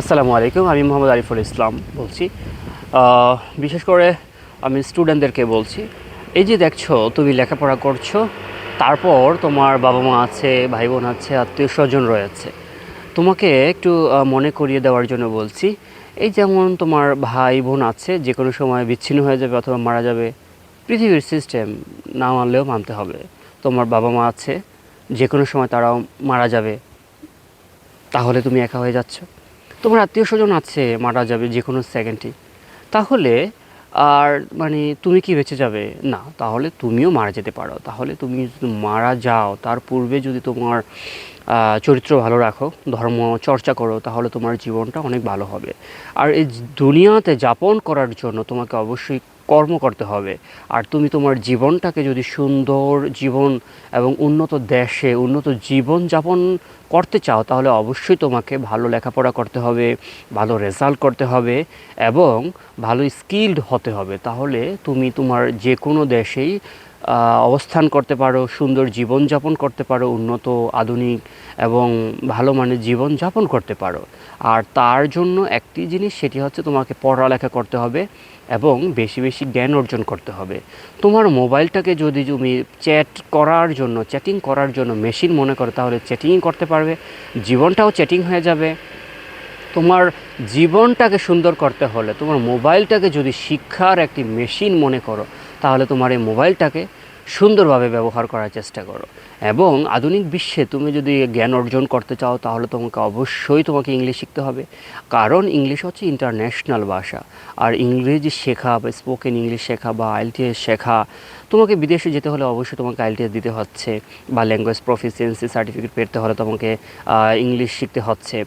আসসালামু আলাইকুম, আমি মোহাম্মদ আরিফুল ইসলাম বলছি। বিশেষ করে আমি স্টুডেন্টদেরকে বলছি, এই যে দেখছ, তুমি লেখাপড়া করছ, তারপর তোমার বাবা মা আছে ভাই বোন আছে, আত্মীয় স্বজন রয়েছে। তোমাকে একটু মনে করিয়ে দেওয়ার জন্য বলছি, এই যেমন তোমার ভাই বোন আছে যে কোনো সময় বিচ্ছিন্ন হয়ে যাবে অথবা মারা যাবে, পৃথিবীর সিস্টেম না মানলেও মানতে হবে। তোমার বাবা মা আছে যে কোনো সময় তারাও মারা যাবে, তাহলে তুমি একা হয়ে যাচ্ছ। তোমার আত্মীয় স্বজন আছে, মারা যাবে যে কোনো সেকেন্ডে তাহলে আর মানে তুমি কি বেঁচে যাবে? না, তাহলে তুমিও মারা যেতে পারো। তাহলে তুমি যদি মারা যাও, তার পূর্বে যদি তোমার চরিত্র ভালো রাখো, ধর্ম চর্চা করো, তাহলে তোমার জীবনটা অনেক ভালো হবে। আর এই দুনিয়াতে যাপন করার জন্য তোমাকে অবশ্যই কর্ম করতে হবে। আর তুমি তোমার জীবনটাকে যদি সুন্দর জীবন এবং উন্নত দেশে উন্নত জীবন যাপন করতে চাও, তাহলে অবশ্যই তোমাকে ভালো লেখাপড়া করতে হবে, ভালো রেজাল্ট করতে হবে এবং ভালো স্কিলড হতে হবে। তাহলে তুমি তোমার যে কোনো দেশেই অবস্থান করতে পারো, সুন্দর জীবনযাপন করতে পারো, উন্নত, আধুনিক এবং ভালো মানের জীবন যাপন করতে পারো। আর তার জন্য একটি জিনিস, সেটি হচ্ছে তোমাকে পড়ালেখা করতে হবে এবং বেশি বেশি জ্ঞান অর্জন করতে হবে। তোমার মোবাইলটাকে যদি তুমি চ্যাট করার জন্য, চ্যাটিং করার জন্য মেশিন মনে করো, তাহলে চ্যাটিং করতে পারবে। জীবনটাও চ্যাটিং হয়ে যাবে। তোমার জীবনটাকে সুন্দর করতে হলে, তোমার মোবাইলটাকে যদি শিক্ষার একটি মেশিন মনে করো তাহলে তোমার এই মোবাইলটাকে সুন্দরভাবে ব্যবহার করার চেষ্টা করো। এবং আধুনিক বিশ্বে তুমি যদি জ্ঞান অর্জন করতে চাও, তাহলে তোমাকে অবশ্যই তোমাকে ইংলিশ শিখতে হবে। কারণ ইংলিশ হচ্ছে ইন্টারন্যাশনাল ভাষা। আর ইংরেজি শেখা বা স্পোকেন ইংলিশ শেখা বা আইএলটিএস শেখা, তোমাকে বিদেশে যেতে হলে অবশ্যই তোমাকে আইএলটিএস দিতে হচ্ছে বা ল্যাঙ্গুয়েজ প্রফিসিয়েন্সি সার্টিফিকেট পেতে হলে তোমাকে ইংলিশ শিখতে হচ্ছে।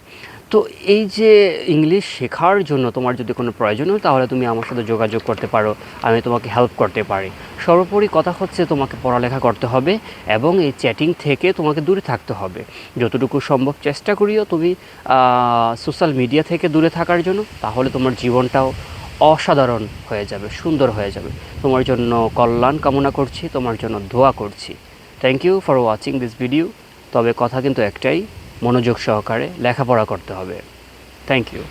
তো এই যে ইংলিশ শেখার জন্য তোমার যদি কোনো প্রয়োজন হয়, তাহলে তুমি আমার সাথে যোগাযোগ করতে পারো, আমি তোমাকে হেল্প করতে পারি। সর্বোপরি কথা হচ্ছে তোমাকে পড়ালেখা করতে হবে এবং এই চ্যাটিং থেকে তোমাকে দূরে থাকতে হবে। যতটুকু সম্ভব চেষ্টা করিও তুমি সোশ্যাল মিডিয়া থেকে দূরে থাকার জন্য, তাহলে তোমার জীবনটাও অসাধারণ হয়ে যাবে, সুন্দর হয়ে যাবে। তোমার জন্য কল্যাণ কামনা করছি, তোমার জন্য দোয়া করছি। Thank you for watching this video তবে কথা কিন্তু একটাই, মনোযোগ সহকারে লেখাপড়া করতে হবে। Thank you